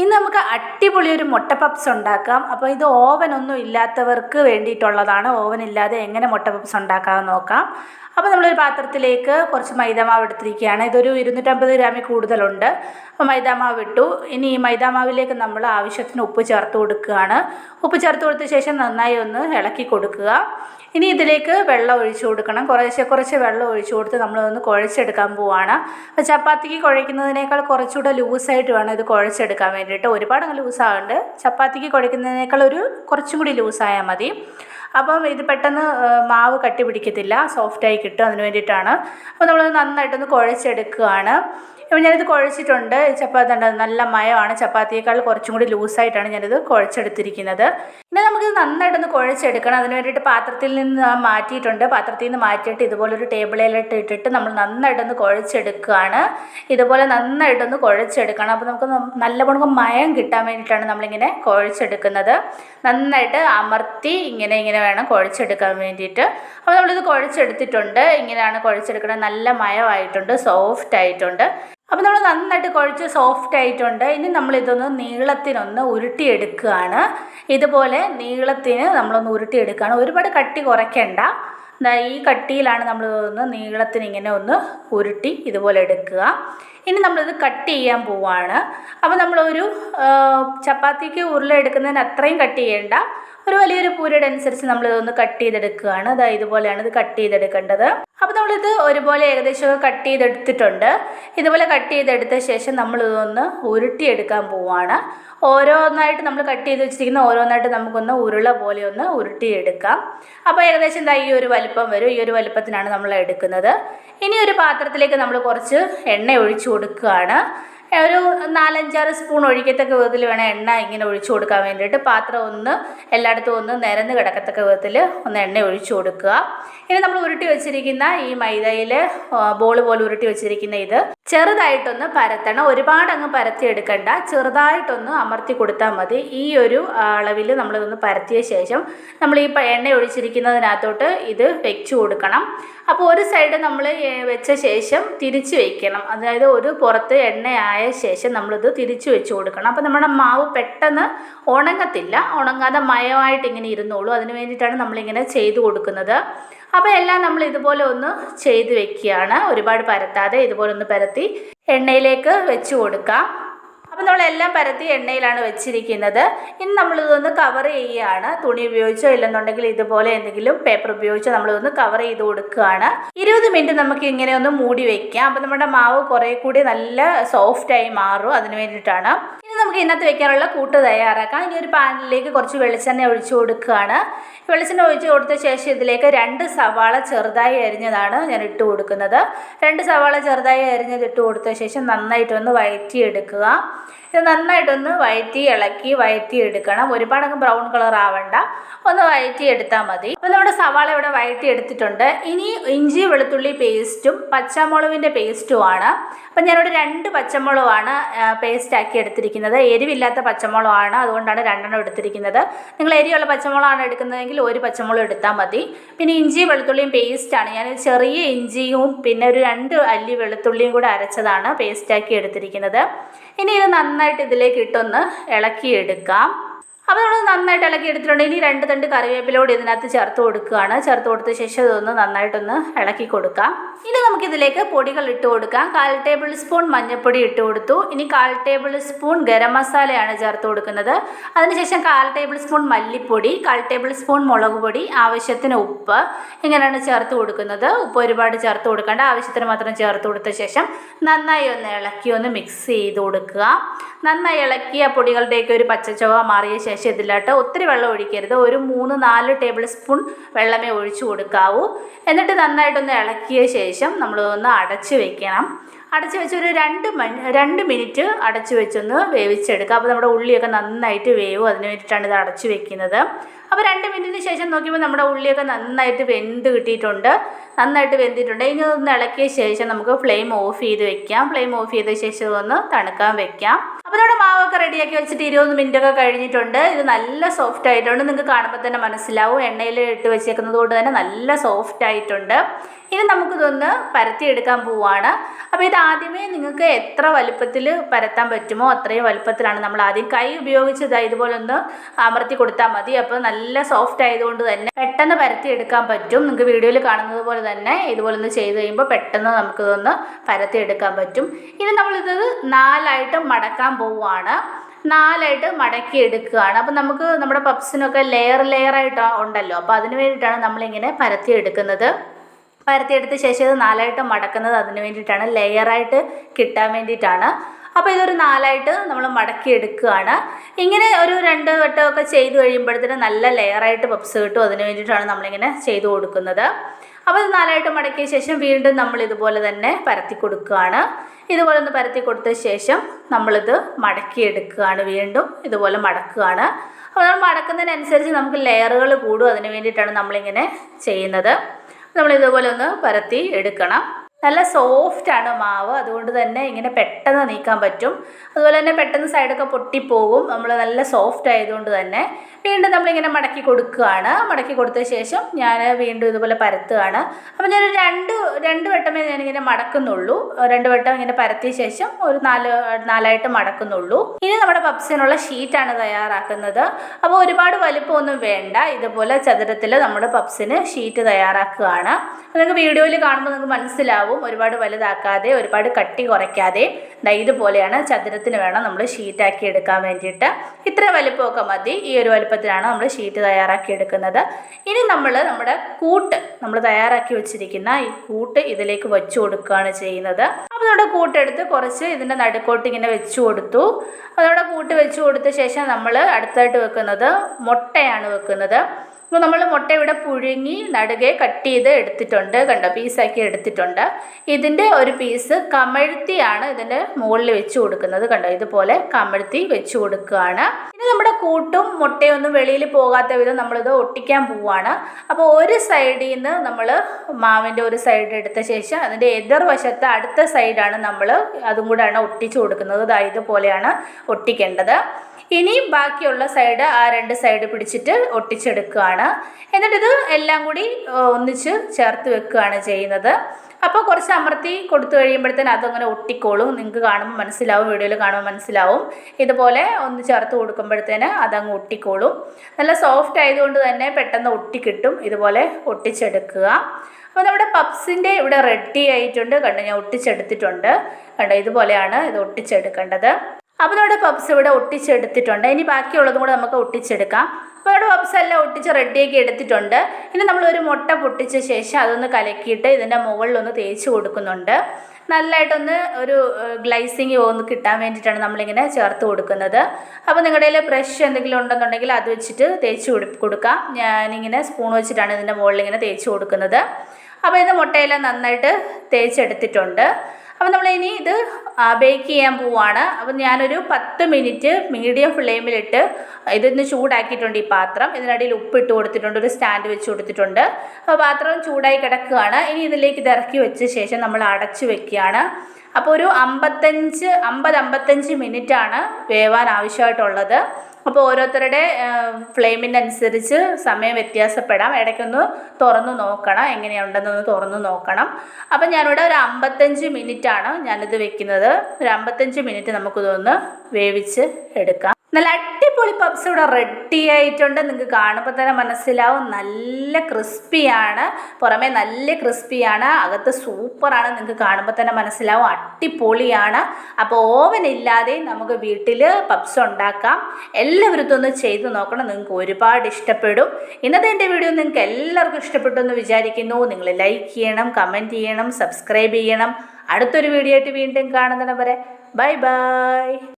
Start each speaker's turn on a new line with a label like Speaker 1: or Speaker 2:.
Speaker 1: ഇന്ന് നമുക്ക് അടിപൊളി ഒരു മുട്ട പപ്സ് ഉണ്ടാക്കാം. അപ്പോൾ ഇത് ഓവൻ ഒന്നും ഇല്ലാത്തവർക്ക് വേണ്ടിയിട്ടുള്ളതാണ്. ഓവൻ ഇല്ലാതെ എങ്ങനെ മുട്ട പപ്സ് ഉണ്ടാക്കാമെന്ന് നോക്കാം. അപ്പോൾ നമ്മളൊരു പാത്രത്തിലേക്ക് കുറച്ച് മൈദാമാവ് എടുത്തിരിക്കുകയാണ്. ഇതൊരു ഇരുന്നൂറ്റമ്പത് ഗ്രാമിൽ കൂടുതലുണ്ട്. അപ്പോൾ മൈദാമാവ് ഇട്ടു. ഇനി ഈ മൈദാമാവിലേക്ക് നമ്മൾ ആവശ്യത്തിന് ഉപ്പ് ചേർത്ത് കൊടുക്കുകയാണ്. ഉപ്പ് ചേർത്ത് കൊടുത്ത ശേഷം നന്നായി ഒന്ന് ഇളക്കി കൊടുക്കുക. ഇനി ഇതിലേക്ക് വെള്ളം ഒഴിച്ചു കൊടുക്കണം. കുറേശ്ശെ കുറച്ച് വെള്ളം ഒഴിച്ചു കൊടുത്ത് നമ്മളൊന്ന് കുഴച്ചെടുക്കാൻ പോവാണ്. അപ്പോൾ ചപ്പാത്തിക്ക് കുഴയ്ക്കുന്നതിനേക്കാൾ കുറച്ചുകൂടെ ലൂസായിട്ട് വേണം ഇത് കുഴച്ചെടുക്കാൻ വേണ്ടിയിട്ട് ഒരുപാട് ലൂസാകണ്ട് ചപ്പാത്തിക്ക് കുഴയ്ക്കുന്നതിനേക്കാൾ ഒരു കുറച്ചും കൂടി ലൂസായാൽ മതി. അപ്പം ഇത് പെട്ടെന്ന് മാവ് കട്ടി പിടിക്കത്തില്ല. സോഫ്റ്റായി കിട്ടും. അതിന് വേണ്ടിയിട്ടാണ്. അപ്പോൾ നമ്മൾ നന്നായിട്ടൊന്ന് കുഴച്ചെടുക്കുകയാണ്. അപ്പോൾ ഞാനിത് കുഴച്ചിട്ടുണ്ട്. ചപ്പാത്തി ഉണ്ട് നല്ല മയമാണ്. ചപ്പാത്തിയേക്കാൾ കുറച്ചും കൂടി ലൂസായിട്ടാണ് ഞാനിത് കുഴച്ചെടുത്തിരിക്കുന്നത്. പിന്നെ നമുക്കിത് നന്നായിട്ടൊന്ന് കുഴച്ചെടുക്കണം. അതിന് വേണ്ടിയിട്ട് പാത്രത്തിൽ നിന്ന് മാറ്റിയിട്ടുണ്ട്. പാത്രത്തിൽ നിന്ന് മാറ്റിയിട്ട് ഇതുപോലൊരു ടേബിളിലിട്ട് ഇട്ടിട്ട് നമ്മൾ നന്നായിട്ടൊന്ന് കുഴച്ചെടുക്കുകയാണ്. ഇതുപോലെ നന്നായിട്ടൊന്ന് കുഴച്ചെടുക്കണം. അപ്പോൾ നമുക്ക് നല്ല നല്ലവണ്ണം മയം കിട്ടാൻ വേണ്ടിയിട്ടാണ് നമ്മളിങ്ങനെ കുഴച്ചെടുക്കുന്നത്. നന്നായിട്ട് അമർത്തി ഇങ്ങനെ ഇങ്ങനെ വേണം കുഴച്ചെടുക്കാൻ വേണ്ടിയിട്ട്. അപ്പോൾ നമ്മളിത് കുഴച്ചെടുത്തിട്ടുണ്ട്. ഇങ്ങനെയാണ് കുഴച്ചെടുക്കുന്നത് നല്ല മയമായിട്ടുണ്ട്. സോഫ്റ്റ് ആയിട്ടുണ്ട് അപ്പോൾ നമ്മൾ നന്നായിട്ട് കുഴച്ച് സോഫ്റ്റ് ആയിട്ടുണ്ട്. ഇനി നമ്മളിതൊന്ന് നീളത്തിനൊന്ന് ഉരുട്ടിയെടുക്കുകയാണ്. ഇതുപോലെ നീളത്തിന് നമ്മളൊന്ന് ഉരുട്ടിയെടുക്കുകയാണ്. ഒരുപാട് കട്ടി കുറയ്ക്കണ്ട. ഈ കട്ടിയിലാണ് നമ്മൾ ഒന്ന് നീളത്തിന് ഇങ്ങനെ ഒന്ന് ഉരുട്ടി ഇതുപോലെ എടുക്കുക. ഇനി നമ്മളിത് കട്ട് ചെയ്യാൻ പോവുകയാണ് അപ്പോൾ നമ്മളൊരു ചപ്പാത്തിക്ക് ഉരുള എടുക്കുന്നതിന് അത്രയും കട്ട് ചെയ്യേണ്ട. ഒരു വലിയൊരു പൂരയുടെ അനുസരിച്ച് നമ്മൾ ഇതൊന്ന് കട്ട് ചെയ്തെടുക്കുകയാണ്. അതാ ഇതുപോലെയാണ് ഇത് കട്ട് ചെയ്തെടുക്കേണ്ടത്. അപ്പോൾ നമ്മളിത് ഒരുപോലെ ഏകദേശം കട്ട് ചെയ്തെടുത്തിട്ടുണ്ട്. ഇതുപോലെ കട്ട് ചെയ്തെടുത്ത ശേഷം നമ്മൾ നമ്മളിതൊന്ന് ഉരുട്ടിയെടുക്കാൻ പോവാണ്. ഓരോന്നായിട്ട് നമ്മൾ കട്ട് ചെയ്ത് വെച്ചിരിക്കുന്ന ഓരോന്നായിട്ട് നമുക്കൊന്ന് ഉരുള പോലെ ഒന്ന് ഉരുട്ടിയെടുക്കാം. അപ്പോൾ ഏകദേശം ഇതാ ഈ ഒരു വലിപ്പം വരും. ഈ ഒരു വലിപ്പത്തിനാണ് നമ്മൾ എടുക്കുന്നത്. ഇനി ഒരു പാത്രത്തിലേക്ക് നമ്മൾ കുറച്ച് എണ്ണ ഒഴിച്ചു കൊടുക്കുകയാണ്. ഒരു നാലഞ്ചാറ് സ്പൂൺ ഒഴിക്കത്തക്ക വിധത്തിൽ വേണം എണ്ണ ഇങ്ങനെ ഒഴിച്ചു കൊടുക്കാൻ വേണ്ടിയിട്ട്. പാത്രം ഒന്ന് എല്ലായിടത്തും ഒന്ന് നിരന്ന് കിടക്കത്തക്ക വിധത്തിൽ ഒന്ന് എണ്ണ ഒഴിച്ചു കൊടുക്കുക. ഇനി നമ്മൾ ഉരുട്ടി വെച്ചിരിക്കുന്ന ഈ മൈദയിൽ ബോൾ പോലെ ഉരുട്ടി വെച്ചിരിക്കുന്ന ഇത് ചെറുതായിട്ടൊന്ന് പരത്തണം. ഒരുപാട് അങ്ങ് പരത്തി എടുക്കണ്ട. ചെറുതായിട്ടൊന്ന് അമർത്തി കൊടുത്താൽ മതി. ഈ ഒരു അളവിൽ നമ്മളിതൊന്ന് പരത്തിയ ശേഷം നമ്മൾ ഈ എണ്ണ ഒഴിച്ചിരിക്കുന്നതിനകത്തോട്ട് ഇത് വെച്ചു കൊടുക്കണം. അപ്പോൾ ഒരു സൈഡ് നമ്മൾ വെച്ച ശേഷം തിരിച്ച് വയ്ക്കണം അതായത് ഒരു പുറത്ത് എണ്ണയായ ശേഷം നമ്മളിത് തിരിച്ച് വെച്ച് കൊടുക്കണം. അപ്പോൾ നമ്മുടെ മാവ് പെട്ടെന്ന് ഉണങ്ങത്തില്ല. ഉണങ്ങാതെ മയമായിട്ട് ഇങ്ങനെ ഇരുന്നോളൂ. അതിന് വേണ്ടിയിട്ടാണ് നമ്മളിങ്ങനെ ചെയ്ത് കൊടുക്കുന്നത്. അപ്പോൾ എല്ലാം നമ്മൾ ഇതുപോലെ ഒന്ന് ചെയ്ത് വെക്കുകയാണ്. ഒരുപാട് പരത്താതെ ഇതുപോലെ ഒന്ന് പരത്തി എണ്ണയിലേക്ക് വെച്ച് കൊടുക്കാം. അപ്പോൾ നമ്മളെല്ലാം പരത്തി എണ്ണയിലാണ് വെച്ചിരിക്കുന്നത്. ഇനി നമ്മളിതൊന്ന് കവർ ചെയ്യുകയാണ് തുണി ഉപയോഗിച്ചോ ഇല്ലെന്നുണ്ടെങ്കിൽ ഇതുപോലെ എന്തെങ്കിലും പേപ്പർ ഉപയോഗിച്ചോ നമ്മളിതൊന്ന് കവർ ചെയ്ത് കൊടുക്കുകയാണ്. ഇരുപത് മിനിറ്റ് നമുക്ക് ഇങ്ങനെ ഒന്ന് മൂടി വെക്കാം. അപ്പോൾ നമ്മുടെ മാവ് കുറേ കൂടി നല്ല സോഫ്റ്റായി മാറും. അതിന് വേണ്ടിയിട്ടാണ്. ഇനി നമുക്ക് ഇതിനകത്ത് വെക്കാനുള്ള കൂട്ട് തയ്യാറാക്കാം. ഇനി ഒരു പാനിലേക്ക് കുറച്ച് വെളിച്ചെണ്ണ ഒഴിച്ചു കൊടുക്കുകയാണ്. വെളിച്ചെണ്ണ ഒഴിച്ച് കൊടുത്ത ശേഷം ഇതിലേക്ക് രണ്ട് സവാള ചെറുതായി അരിഞ്ഞതാണ് ഞാൻ ഇട്ട് കൊടുക്കുന്നത്. രണ്ട് സവാള ചെറുതായി അരിഞ്ഞത് ഇട്ട് കൊടുത്ത ശേഷം നന്നായിട്ടൊന്ന് വഴറ്റിയെടുക്കുക ഇത് നന്നായിട്ടൊന്ന് വഴറ്റി ഇളക്കി വഴറ്റി എടുക്കണം ഒരുപാട് അങ്ങ് ബ്രൗൺ കളർ ആവണ്ട. ഒന്ന് വഴറ്റി എടുത്താൽ മതി. അപ്പോൾ നമ്മുടെ സവാള ഇവിടെ വഴറ്റി എടുത്തിട്ടുണ്ട് ഇനി ഇഞ്ചി വെളുത്തുള്ളി പേസ്റ്റും പച്ചമുളകിന്റെ പേസ്റ്റുമാണ് അപ്പം ഞാനിവിടെ രണ്ട് പച്ചമുളകാണ് പേസ്റ്റ് ആക്കി എടുത്തിരിക്കുന്നത്. എരിവില്ലാത്ത പച്ചമുളകാണ്. അതുകൊണ്ടാണ് രണ്ടെണ്ണം എടുത്തിരിക്കുന്നത്. നിങ്ങൾ എരിയുള്ള പച്ചമുളകാണ് എടുക്കുന്നതെങ്കിൽ ഒരു പച്ചമുളക് എടുത്താൽ മതി. പിന്നെ ഇഞ്ചി വെളുത്തുള്ളിയും പേസ്റ്റാണ് ഞാൻ ചെറിയ ഇഞ്ചിയും പിന്നെ ഒരു രണ്ട് അല്ലി വെളുത്തുള്ളിയും കൂടെ അരച്ചതാണ് പേസ്റ്റാക്കി എടുത്തിരിക്കുന്നത്. ഇനി ഇത് നന്നായിട്ട് ഇതിലേക്ക് ഇട്ടൊന്ന് ഇളക്കിയെടുക്കാം. അപ്പോൾ നമ്മൾ നന്നായിട്ട് ഇളക്കി എടുത്തിട്ടുണ്ട്. ഇനി രണ്ട് തണ്ട് കറിവേപ്പിലോട് ഇതിനകത്ത് ചേർത്ത് കൊടുക്കുകയാണ്. ചേർത്ത് കൊടുത്ത ശേഷം ഇതൊന്ന് നന്നായിട്ടൊന്ന് ഇളക്കി കൊടുക്കാം. ഇനി നമുക്കിതിലേക്ക് പൊടികൾ ഇട്ട് കൊടുക്കാം. കാൽ ടേബിൾ സ്പൂൺ മഞ്ഞൾപ്പൊടി ഇട്ട് കൊടുത്തു. ഇനി കാൽ ടേബിൾ സ്പൂൺ ഗരം മസാലയാണ് ചേർത്ത് കൊടുക്കുന്നത്. അതിനുശേഷം കാൽ ടേബിൾ സ്പൂൺ മല്ലിപ്പൊടി കാൽ ടേബിൾ സ്പൂൺ മുളക് പൊടി ആവശ്യത്തിന് ഉപ്പ് ഇങ്ങനെയാണ് ചേർത്ത് കൊടുക്കുന്നത്. ഉപ്പ് ഒരുപാട് ചേർത്ത് കൊടുക്കേണ്ട. ആവശ്യത്തിന് മാത്രം ചേർത്ത് കൊടുത്ത ശേഷം നന്നായി ഒന്ന് ഇളക്കി ഒന്ന് മിക്സ് ചെയ്ത് കൊടുക്കുക. നന്നായി ഇളക്കിയ പൊടികളുടെയൊക്കെ ഒരു പച്ചച്ചുവ മാറിയ ശേഷം ഇതിലോട്ട് ഒത്തിരി വെള്ളം ഒഴിക്കരുത്. ഒരു മൂന്ന് നാല് ടേബിൾ സ്പൂൺ വെള്ളമേ ഒഴിച്ചു കൊടുക്കാവൂ. എന്നിട്ട് നന്നായിട്ടൊന്ന് ഇളക്കിയ ശേഷം നമ്മൾ ഒന്ന് അടച്ചു വെക്കണം. അടച്ചു വെച്ച് ഒരു രണ്ട് മണി രണ്ട് മിനിറ്റ് അടച്ചു വെച്ചൊന്ന് വേവിച്ചെടുക്കുക. അപ്പോൾ നമ്മുടെ ഉള്ളിയൊക്കെ നന്നായിട്ട് വേവും. അതിന് വേണ്ടിയിട്ടാണ് ഇത് അടച്ചു വെക്കുന്നത്. അപ്പോൾ രണ്ട് മിനിറ്റിന് ശേഷം നോക്കിയപ്പോൾ നമ്മുടെ ഉള്ളിയൊക്കെ നന്നായിട്ട് വെന്ത് കിട്ടിയിട്ടുണ്ട്. നന്നായിട്ട് വെന്തിട്ടുണ്ട്. ഇനി ഒന്ന് ഇളക്കിയ ശേഷം നമുക്ക് ഫ്ലെയിം ഓഫ് ചെയ്ത് വെക്കാം. ഫ്ലെയിം ഓഫ് ചെയ്ത ശേഷം ഒന്ന് തണുക്കാൻ വെക്കാം. അപ്പോൾ നമ്മുടെ മാവൊക്കെ റെഡിയാക്കി വെച്ചിട്ട് ഇരുപത് മിനിറ്റൊക്കെ കഴിഞ്ഞിട്ടുണ്ട്. ഇത് നല്ല സോഫ്റ്റ് ആയിട്ടുണ്ട്. നിങ്ങൾക്ക് കാണുമ്പോൾ തന്നെ മനസ്സിലാവും. എണ്ണയിൽ ഇട്ട് വെച്ചേക്കുന്നത് കൊണ്ട് തന്നെ നല്ല സോഫ്റ്റ് ആയിട്ടുണ്ട്. ഇനി നമുക്കിതൊന്ന് പരത്തിയെടുക്കാൻ പോവുകയാണ് അപ്പോൾ ഇത് ആദ്യമേ നിങ്ങൾക്ക് എത്ര വലുപ്പത്തിൽ പരത്താൻ പറ്റുമോ അത്രയും വലുപ്പത്തിലാണ് നമ്മൾ ആദ്യം കൈ ഉപയോഗിച്ച് ഇതാ ഇതുപോലെ ഒന്ന് അമർത്തി കൊടുത്താൽ മതി. അപ്പോൾ നല്ല സോഫ്റ്റ് ആയതുകൊണ്ട് തന്നെ പെട്ടെന്ന് പരത്തി എടുക്കാൻ പറ്റും. നിങ്ങൾക്ക് വീഡിയോയിൽ കാണുന്നത് പോലെ തന്നെ ഇതുപോലെ ഒന്ന് ചെയ്ത് കഴിയുമ്പോൾ പെട്ടെന്ന് നമുക്കിതൊന്ന് പരത്തി എടുക്കാൻ പറ്റും. ഇനി നമ്മളിത് നാലായിട്ട് മടക്കാൻ പോവുകയാണ്. നാലായിട്ട് മടക്കി എടുക്കുകയാണ് അപ്പം നമുക്ക് നമ്മുടെ പപ്സിനൊക്കെ ലെയർ ലെയർ ആയിട്ട് ഉണ്ടല്ലോ. അപ്പോൾ അതിന് വേണ്ടിയിട്ടാണ് നമ്മളിങ്ങനെ പരത്തി എടുക്കുന്നത് പരത്തിയെടുത്ത ശേഷം ഇത് നാലായിട്ട് മടക്കുന്നത് അതിന് വേണ്ടിയിട്ടാണ്. ലെയറായിട്ട് കിട്ടാൻ വേണ്ടിയിട്ടാണ്. അപ്പോൾ ഇതൊരു നാലായിട്ട് നമ്മൾ മടക്കി എടുക്കുകയാണ് ഇങ്ങനെ ഒരു രണ്ട് വട്ടമൊക്കെ ചെയ്ത് കഴിയുമ്പോഴത്തേനും നല്ല ലെയറായിട്ട് പപ്സ് കിട്ടും. അതിന് വേണ്ടിയിട്ടാണ് നമ്മളിങ്ങനെ ചെയ്ത് കൊടുക്കുന്നത്. അപ്പോൾ ഇത് നാലായിട്ട് മടക്കിയ ശേഷം വീണ്ടും നമ്മൾ ഇതുപോലെ തന്നെ പരത്തി കൊടുക്കുകയാണ്. ഇതുപോലെ ഒന്ന് പരത്തി കൊടുത്ത ശേഷം നമ്മളിത് മടക്കി എടുക്കുകയാണ് വീണ്ടും. ഇതുപോലെ മടക്കുകയാണ്. അപ്പോൾ നമ്മൾ മടക്കുന്നതിനനുസരിച്ച് നമുക്ക് ലെയറുകൾ കൂടും. അതിന് വേണ്ടിയിട്ടാണ് നമ്മളിങ്ങനെ ചെയ്യുന്നത്. നമ്മൾ ഇതുപോലെ ഒന്ന് പരത്തി എടുക്കണം. നല്ല സോഫ്റ്റാണ് മാവ്. അതുകൊണ്ട് തന്നെ ഇങ്ങനെ പെട്ടെന്ന് നീക്കാൻ പറ്റും. അതുപോലെ തന്നെ പെട്ടെന്ന് സൈഡൊക്കെ പൊട്ടിപ്പോകും. നമ്മൾ നല്ല സോഫ്റ്റ് ആയതുകൊണ്ട് തന്നെ. വീണ്ടും നമ്മളിങ്ങനെ മടക്കി കൊടുക്കുകയാണ്. മടക്കി കൊടുത്ത ശേഷം ഞാൻ വീണ്ടും ഇതുപോലെ പരത്തുകയാണ്. അപ്പോൾ ഞാൻ രണ്ട് രണ്ട് വട്ടമേ ഞാനിങ്ങനെ മടക്കുന്നുള്ളൂ. രണ്ട് വട്ടം ഇങ്ങനെ പരത്തിയ ശേഷം ഒരു നാല് നാലായിട്ട് മടക്കുന്നുള്ളൂ. ഇനി നമ്മുടെ പപ്സിനുള്ള ഷീറ്റാണ് തയ്യാറാക്കുന്നത്. അപ്പോൾ ഒരുപാട് വലിപ്പമൊന്നും വേണ്ട. ഇതുപോലെ ചതുരത്തിൽ നമ്മുടെ പപ്സിന് ഷീറ്റ് തയ്യാറാക്കുകയാണ്. നിങ്ങൾക്ക് വീഡിയോയിൽ കാണുമ്പോൾ നിങ്ങൾക്ക് മനസ്സിലാവും. ഒരുപാട് വലുതാക്കാതെ ഒരുപാട് കട്ടി കുറയ്ക്കാതെ ഇതുപോലെയാണ് ചതുരത്തിന് വേണം നമ്മൾ ഷീറ്റാക്കി എടുക്കാൻ വേണ്ടിയിട്ട്. ഇത്ര വലിപ്പമൊക്കെ മതി. ഈ ഒരു വലുപ്പത്തിലാണ് നമ്മൾ ഷീറ്റ് തയ്യാറാക്കി എടുക്കുന്നത്. ഇനി നമ്മൾ നമ്മുടെ കൂട്ട് നമ്മൾ തയ്യാറാക്കി വെച്ചിരിക്കുന്ന ഈ കൂട്ട് ഇതിലേക്ക് വെച്ചു കൊടുക്കുകയാണ് ചെയ്യുന്നത്. അപ്പോൾ നമ്മുടെ കൂട്ടെടുത്ത് കുറച്ച് ഇതിന്റെ നടുക്കോട്ട് ഇങ്ങനെ വെച്ചു കൊടുത്തു. അതോടെ കൂട്ട് വെച്ചു കൊടുത്ത ശേഷം നമ്മൾ അടുത്തായിട്ട് വെക്കുന്നത് മുട്ടയാണ് വെക്കുന്നത്. അപ്പോൾ നമ്മൾ മുട്ട ഇവിടെ പുഴുങ്ങി നടുകെ കട്ട് ചെയ്ത് എടുത്തിട്ടുണ്ട്. കണ്ടോ? പീസാക്കി എടുത്തിട്ടുണ്ട്. ഇതിന്റെ ഒരു പീസ് കമഴ്ത്തിയാണ് ഇതിന്റെ മുകളിൽ വെച്ച് കൊടുക്കുന്നത്. കണ്ടോ? ഇതുപോലെ കമഴ്ത്തി വെച്ച് കൊടുക്കുകയാണ്. ഇനി നമ്മുടെ കൂട്ടും മുട്ടയൊന്നും വെളിയിൽ പോകാത്ത വിധം നമ്മളിത് ഒട്ടിക്കാൻ പോവുകയാണ് അപ്പോൾ ഒരു സൈഡിൽ നിന്ന് നമ്മൾ മാവിന്റെ ഒരു സൈഡ് എടുത്ത ശേഷം അതിന്റെ എതിർവശത്തെ അടുത്ത സൈഡാണ് നമ്മൾ അതും കൂടെയാണ് ഒട്ടിച്ചു കൊടുക്കുന്നത്. ഇതാ ഇതുപോലെയാണ് ഒട്ടിക്കേണ്ടത്. ഇനി ബാക്കിയുള്ള സൈഡ് ആ രണ്ട് സൈഡ് പിടിച്ചിട്ട് ഒട്ടിച്ചെടുക്കുകയാണ്. എന്നിട്ടിത് എല്ലാം കൂടി ഒന്നിച്ച് ചേർത്ത് വെക്കുകയാണ് ചെയ്യുന്നത്. അപ്പോൾ കുറച്ച് അമർത്തി കൊടുത്തു കഴിയുമ്പോഴത്തേന് അതങ്ങനെ ഒട്ടിക്കോളും. നിങ്ങൾക്ക് കാണുമ്പോൾ മനസ്സിലാവും വീഡിയോയിൽ കാണുമ്പോൾ മനസ്സിലാവും. ഇതുപോലെ ഒന്ന് ചേർത്ത് കൊടുക്കുമ്പോഴത്തേന് അതങ്ങ് ഒട്ടിക്കോളും. നല്ല സോഫ്റ്റ് ആയതുകൊണ്ട് തന്നെ പെട്ടെന്ന് ഒട്ടിക്കിട്ടും. ഇതുപോലെ ഒട്ടിച്ചെടുക്കുക. അപ്പോൾ നമ്മുടെ പപ്സിന്റെ ഇവിടെ റെഡി ആയിട്ടുണ്ട്. കണ്ടു ഞാൻ ഒട്ടിച്ചെടുത്തിട്ടുണ്ട്. കണ്ടോ ഇതുപോലെയാണ് ഇത് ഒട്ടിച്ചെടുക്കേണ്ടത്. അപ്പോൾ നമ്മുടെ പപ്സ് ഇവിടെ ഒട്ടിച്ചെടുത്തിട്ടുണ്ട്. ഇനി ബാക്കിയുള്ളതും കൂടെ നമുക്ക് ഒട്ടിച്ചെടുക്കാം. ഇവിടെ എല്ലാം ഒട്ടിച്ച് റെഡിയാക്കി എടുത്തിട്ടുണ്ട്. ഇനി നമ്മളൊരു മുട്ട പൊട്ടിച്ച ശേഷം അതൊന്ന് കലക്കിയിട്ട് ഇതിന്റെ മുകളിലൊന്ന് തേച്ച് കൊടുക്കുന്നുണ്ട്. നല്ലതായിട്ടൊന്ന് ഒരു ഗ്ലൈസിങ് ഒന്ന് കിട്ടാൻ വേണ്ടിയിട്ടാണ് നമ്മളിങ്ങനെ ചേർത്ത് കൊടുക്കുന്നത്. അപ്പോൾ നിങ്ങളുടെ കയ്യിൽ ബ്രഷ് എന്തെങ്കിലും ഉണ്ടെന്നുണ്ടെങ്കിൽ അത് വെച്ചിട്ട് തേച്ച് കൊടുക്കാം. ഞാനിങ്ങനെ സ്പൂൺ വെച്ചിട്ടാണ് ഇതിന്റെ മുകളിൽ ഇങ്ങനെ തേച്ച് കൊടുക്കുന്നത്. അപ്പോൾ ഇത് മുട്ടയെല്ലാം നന്നായിട്ട് തേച്ചെടുത്തിട്ടുണ്ട്. അപ്പോൾ നമ്മൾ ഇനി ഇത് ബേക്ക് ചെയ്യാൻ പോവാണ്. അപ്പോൾ ഞാനൊരു പത്ത് മിനിറ്റ് മീഡിയം ഫ്ലെയിമിലിട്ട് ഇതൊന്ന് ചൂടാക്കിയിട്ടുണ്ട് ഈ പാത്രം. ഇതിനടിയിൽ ഉപ്പിട്ട് കൊടുത്തിട്ടുണ്ട് ഒരു സ്റ്റാൻഡ് വെച്ച് കൊടുത്തിട്ടുണ്ട്. അപ്പോൾ പാത്രം ചൂടായി കിടക്കുകയാണ്. ഇനി ഇതിലേക്ക് ഇത് ഇറക്കി വെച്ച ശേഷം നമ്മൾ അടച്ചു വെക്കുകയാണ്. അപ്പോൾ ഒരു അമ്പത്തഞ്ച് അമ്പത് അമ്പത്തഞ്ച് മിനിറ്റാണ് വേവാൻ ആവശ്യമായിട്ടുള്ളത്. അപ്പോൾ ഓരോരുത്തരുടെ ഫ്ലെയിമിന്റെ അനുസരിച്ച് സമയം വ്യത്യാസപ്പെടാം. ഇടയ്ക്കൊന്ന് തുറന്നു നോക്കണം. എങ്ങനെയുണ്ടെന്നൊന്ന് തുറന്നു നോക്കണം. അപ്പം ഞാനിവിടെ ഒരു അമ്പത്തഞ്ച് മിനിറ്റാണ് ഞാനിത് വെക്കുന്നത്. ഒരു അമ്പത്തഞ്ച് മിനിറ്റ് നമുക്കിതൊന്ന് വേവിച്ച് എടുക്കാം. നല്ല അടിപൊളി പപ്സ് ഇവിടെ റെഡി ആയിട്ടുണ്ട്. നിങ്ങൾക്ക് കാണുമ്പോൾ തന്നെ മനസ്സിലാവും. നല്ല ക്രിസ്പിയാണ്. പുറമേ നല്ല ക്രിസ്പിയാണ്. അകത്ത് സൂപ്പറാണ്. നിങ്ങൾക്ക് കാണുമ്പോൾ തന്നെ മനസ്സിലാവും. അടിപൊളിയാണ്. അപ്പോൾ ഓവൻ ഇല്ലാതെ നമുക്ക് വീട്ടിൽ പപ്സ് ഉണ്ടാക്കാം. എല്ലാവരും ഇതൊന്ന് ചെയ്ത് നോക്കണം. നിങ്ങൾക്ക് ഒരുപാട് ഇഷ്ടപ്പെടും. ഇന്നത്തെ എന്റെ വീഡിയോ നിങ്ങൾക്ക് എല്ലാവർക്കും ഇഷ്ടപ്പെട്ടു എന്ന് വിചാരിക്കുന്നു. നിങ്ങൾ ലൈക്ക് ചെയ്യണം കമന്റ് ചെയ്യണം സബ്സ്ക്രൈബ് ചെയ്യണം. അടുത്തൊരു വീഡിയോ ആയിട്ട് വീണ്ടും കാണുന്നതിനെ വരെ ബൈ ബൈ